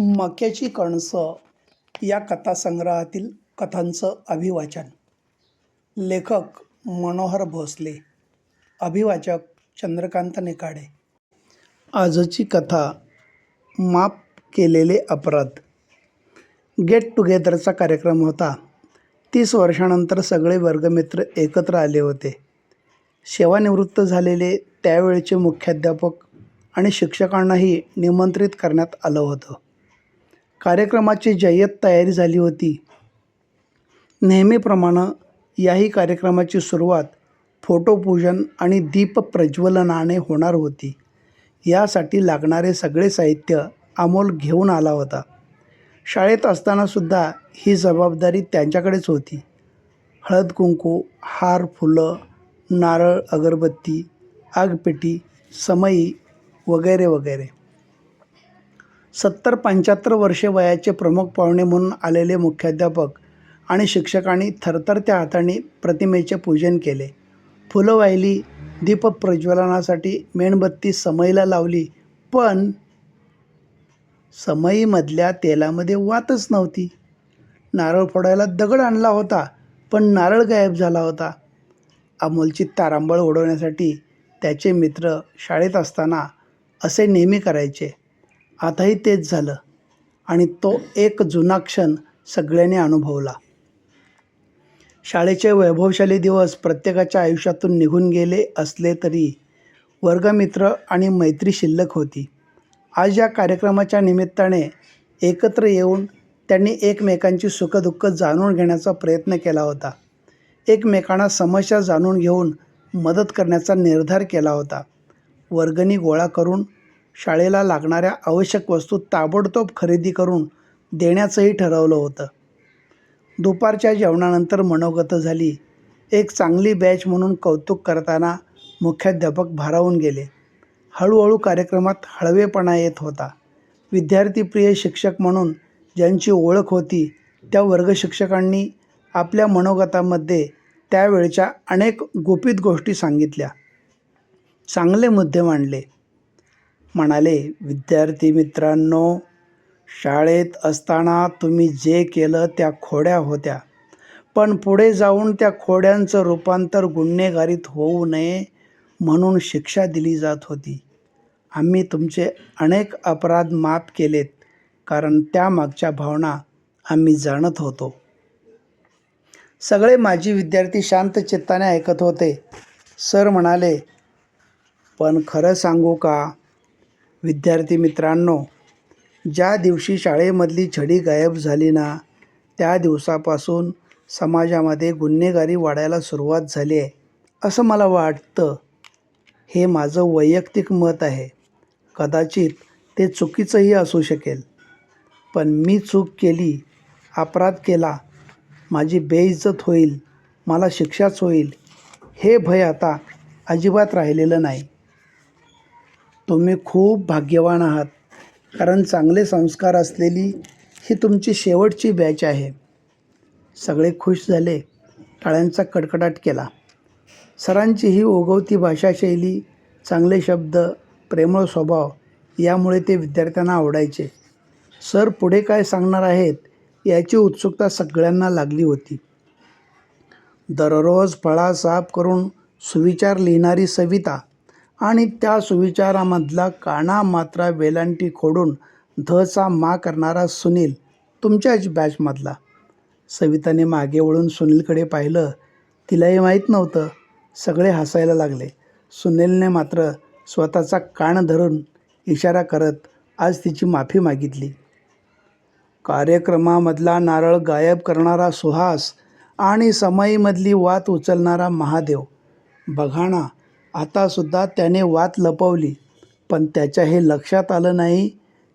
मक्याची कणसं या कथासंग्रहातील कथांचं अभिवाचन. लेखक मनोहर भोसले अभिवाचक चंद्रकांत नेकाडे. आजची कथा माफ केलेले अपराध. गेट टुगेदरचा कार्यक्रम होता. तीस वर्षानंतर सगळे वर्गमित्र एकत्र आले होते. सेवानिवृत्त झालेले त्यावेळचे मुख्याध्यापक आणि शिक्षकांनाही निमंत्रित करण्यात आलं होतं. कार्यक्रमाची जय्यत तयारी झाली होती. नेहमीप्रमाणे याही कार्यक्रमाची सुरुवात फोटोपूजन आणि दीपप्रज्वलनाने होणार होती. यासाठी लागणारे सगळे साहित्य अमोल घेऊन आला होता. शाळेत असतानासुद्धा ही जबाबदारी त्यांच्याकडेच होती. हळद कुंकू हार फुलं नारळ अगरबत्ती आगपेटी समई वगैरे वगैरे. सत्तर पंच्याहत्तर वर्षे वयाचे प्रमुख पाहुणे म्हणून आलेले मुख्याध्यापक आणि शिक्षकांनी थरथरत्या हाताने प्रतिमेचे पूजन केले. फुलं वाहिली दीपप्रज्वलनासाठी मेणबत्ती समईला लावली पण समईमधल्या तेलामध्ये वातच नव्हती. नारळ फोडायला दगड आणला होता पण नारळ गायब झाला होता. अमोलची तारांबळ उडवण्यासाठी त्याचे मित्र शाळेत असताना असे नेहमी करायचे. आताही तेच झालं आणि तो एक जुना क्षण सगळ्यांनी अनुभवला. शाळेचे वैभवशाली दिवस प्रत्येकाच्या आयुष्यातून निघून गेले असले तरी वर्गमित्र आणि मैत्री शिल्लक होती. आज या कार्यक्रमाच्या निमित्ताने एकत्र येऊन त्यांनी एकमेकांची सुखदुःख जाणून घेण्याचा प्रयत्न केला होता. एकमेकांना समस्या जाणून घेऊन मदत करण्याचा निर्धार केला होता. वर्गणी गोळा करून शाळेला लागणाऱ्या आवश्यक वस्तू ताबडतोब खरेदी करून देण्याचंही ठरवलं होतं. दुपारच्या जेवणानंतर मनोगत झाली. एक चांगली बॅच म्हणून कौतुक करताना मुख्याध्यापक भारावून गेले. हळूहळू कार्यक्रमात हळवेपणा येत होता. विद्यार्थीप्रिय शिक्षक म्हणून ज्यांची ओळख होती त्या वर्गशिक्षकांनी आपल्या मनोगतामध्ये त्यावेळच्या अनेक गुपित गोष्टी सांगितल्या. चांगले मुद्दे मांडले. म्हणाले विद्यार्थी मित्रांनो शाळेत असताना तुम्ही जे केलं त्या खोड्या होत्या. पण पुढे जाऊन त्या खोड्यांचं रूपांतर गुन्हेगारीत होऊ नये म्हणून शिक्षा दिली जात होती. आम्ही तुमचे अनेक अपराध माफ केलेत कारण त्यामागच्या भावना आम्ही जाणत होतो. सगळे माजी विद्यार्थी शांत चित्ताने ऐकत होते. सर म्हणाले पण खरं सांगू का? विद्यार्थी मित्रांनो ज्या दिवशी शाळेमधली छडी गायब झाली ना त्या दिवसापासून समाजामध्ये गुन्हेगारी वाढायला सुरुवात झाली आहे. असं मला वाटतं. हे माझं वैयक्तिक मत आहे. कदाचित ते चुकीचंही असू शकेल. पण मी चूक केली अपराध केला माझी बेइज्जत होईल मला शिक्षाच होईल हे भय आता अजिबात राहिलेलं नाही. तुम्ही खूप भाग्यवान आहात. कारण चांगले संस्कार असलेली ही तुमची शेवटची बॅच आहे. सगळे खुश झाले. टाळ्यांचा कडकडाट केला. सरांची ही ओघवती भाषाशैली चांगले शब्द प्रेमळ स्वभाव यामुळे ते विद्यार्थ्यांना आवडायचे. सर पुढे काय सांगणार आहेत याची उत्सुकता सगळ्यांना लागली होती. दररोज फळा साफ करून सुविचार लिहिणारी सविता आणि त्या सुविचारामधला काना मात्रा वेलांटी खोडून धचा मा करणारा सुनील तुमच्याच बॅचमधला. सविताने मागे वळून सुनीलकडे पाहिलं. तिलाही माहीत नव्हतं. सगळे हसायला लागले. सुनीलने मात्र स्वतःचा कान धरून इशारा करत आज तिची माफी मागितली. कार्यक्रमामधला नारळ गायब करणारा सुहास आणि समईमधली वात उचलणारा महादेव. बघाणा आतासुद्धा त्याने वात लपवली. पण त्याच्या हे लक्षात आलं नाही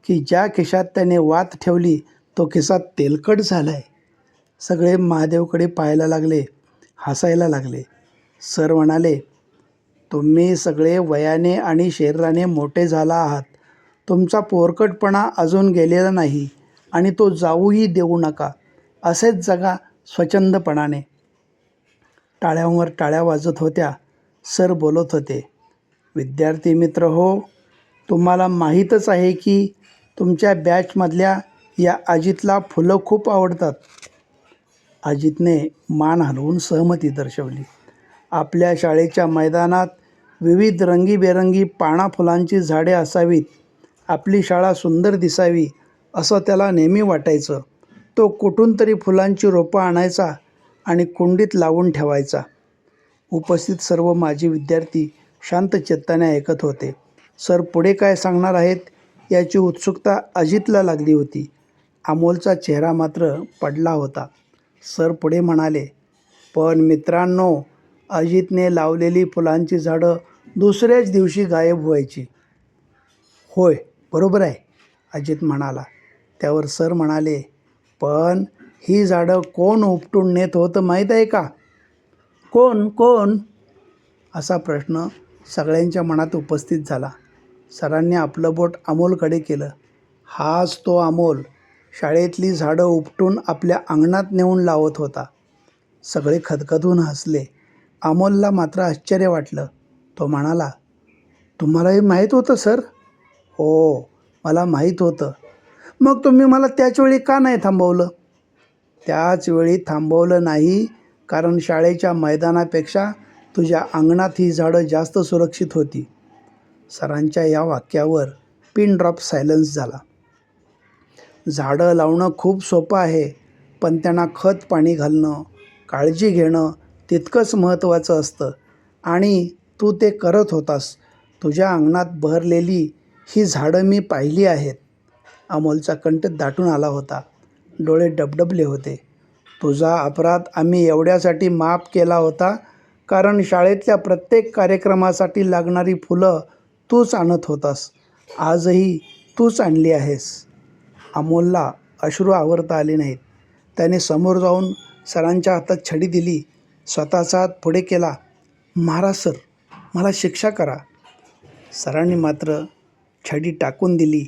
की ज्या खिशात त्याने वात ठेवली तो खिसा तेलकट झाला आहे सगळे महादेवकडे पाहायला लागले हसायला लागले. सर म्हणाले तुम्ही सगळे वयाने आणि शरीराने मोठे झाला आहात. तुमचा पोरकटपणा अजून गेलेला नाही आणि तो जाऊही देऊ नका. असेच जगा स्वच्छंदपणाने. टाळ्यांवर टाळ्या वाजत होत्या. सर बोलत होते विद्यार्थी मित्र हो तुम्हाला माहीतच आहे की तुमच्या बॅचमधल्या या अजितला फुलं खूप आवडतात. अजितने मान हलवून सहमती दर्शवली. आपल्या शाळेच्या मैदानात विविध रंगीबेरंगी पाना फुलांची झाडे असावीत आपली शाळा सुंदर दिसावी असं त्याला नेहमी वाटायचं. तो कुठून तरी फुलांची रोपं आणायचा आणि कुंडीत लावून ठेवायचा. उपस्थित सर्व माजी विद्यार्थी शांत चित्ताने ऐकत होते. सर पुढे काय सांगणार आहेत? याची उत्सुकता अजितला लागली होती. अमोलचा चेहरा मात्र पडला होता. सर पुढे म्हणाले पण मित्रांनो अजितने लावलेली फुलांची झाडं दुसऱ्याच दिवशी गायब व्हायची. होय बरोबर आहे अजित म्हणाला. त्यावर सर म्हणाले पण ही झाडं कोण उपटून नेत होतं माहीत आहे का? कोण कोण? असा प्रश्न सगळ्यांच्या मनात उपस्थित झाला. सरांनी आपलं बोट अमोलकडे केलं. हाच तो अमोल. शाळेतली झाडं उपटून आपल्या अंगणात नेऊन लावत होता. सगळे खदखदून हसले. अमोलला मात्र आश्चर्य वाटलं. तो म्हणाला तुम्हालाही माहीत होतं सर? हो मला माहीत होतं. मग तुम्ही मला त्याच वेळी का नाही थांबवलं? त्याच वेळी थांबवलं नाही. कारण शाळेच्या मैदानापेक्षा तुझ्या अंगणात ही झाडं जास्त सुरक्षित होती. सरांच्या या वाक्यावर पिन ड्रॉप सायलन्स झाला. झाडं लावणं खूप सोपं आहे पण त्यांना खत पाणी घालणं काळजी घेणं तितकंच महत्त्वाचं असतं. आणि तू ते करत होतास. तुझ्या अंगणात बहरलेली ही झाडं मी पाहिली आहेत. अमोलचा कंठ दाटून आला होता. डोळे डबडबले होते. तुझा अपराध आम्ही एवढ्यासाठी माफ केला होता कारण शाळेतल्या प्रत्येक कार्यक्रमासाठी लागणारी फुलं तूच आणत होतास. आजही तूच आणली आहेस. अमोलला अश्रू आवरता आले नाहीत. त्याने समोर जाऊन सरांच्या हातात छडी दिली. स्वतःचा हात पुढे केला महाराज सर. मला शिक्षा करा. सरांनी मात्र छडी टाकून दिली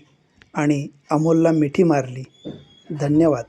आणि अमोलला मिठी मारली. धन्यवाद.